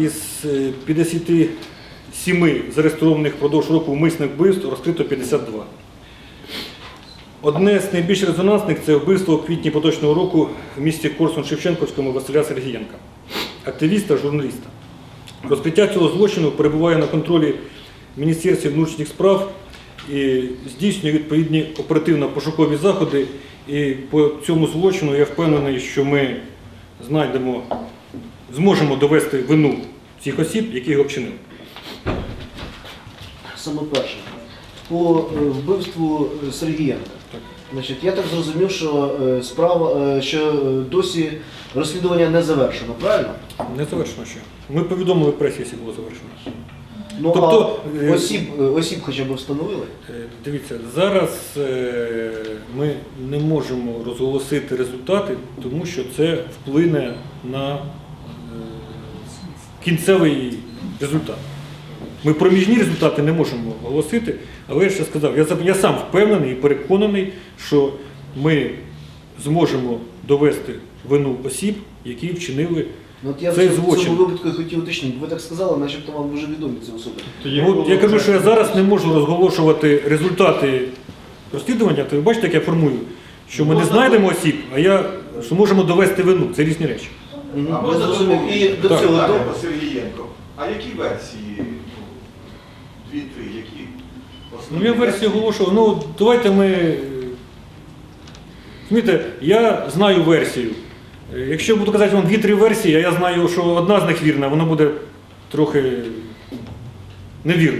Із е, 57 зареєстрованих впродовж року вмисних вбивств розкрито 52. Одне з найбільш резонансних це вбивство у квітні поточного року в місті Корсун-Шевченківському Василя Сергієнка, активіста, журналіста. Розкриття цього злочину перебуває на контролі Міністерства внутрішніх справ і здійснює відповідні оперативно-пошукові заходи. І по цьому злочину я впевнений, що ми знайдемо, зможемо довести вину цих осіб, які його вчинили. Саме перше. По е, вбивству Сергієнка. Значить, я так зрозумів, що е, справа, е, що досі розслідування не завершено, правильно? Не завершено ще. Ми повідомили пресі, якщо було завершено. Ну Тобто, а осіб, осіб хоча б встановили. Дивіться, зараз ми не можемо розголосити результати, тому що це вплине на кінцевий результат. Ми проміжні результати не можемо оголосити, але я ще сказав, я, я сам впевнений і переконаний, що ми зможемо довести вину осіб, які вчинили. Ну, от я Цей в цьому- злочин. цьому випадку хотів уточнити. Ви так сказали, начебто вам дуже відомі ці особи. Ну, от я кажу, що я зараз не можу розголошувати результати розслідування, то ви бачите, як я формую, що ми не знайдемо осіб, а я що можемо довести вину. Це різні речі. А можна зрозумів. І до Так. цього Питання по Сергієнко. А які версії? Ну, Дві-три, які? Ну, основні я версію оголошував. Ну, давайте ми. е, Розумієте, я знаю версію. Е, Якщо я буду казати вам дві-три версії, а я знаю, що одна з них вірна, вона буде трохи невірна.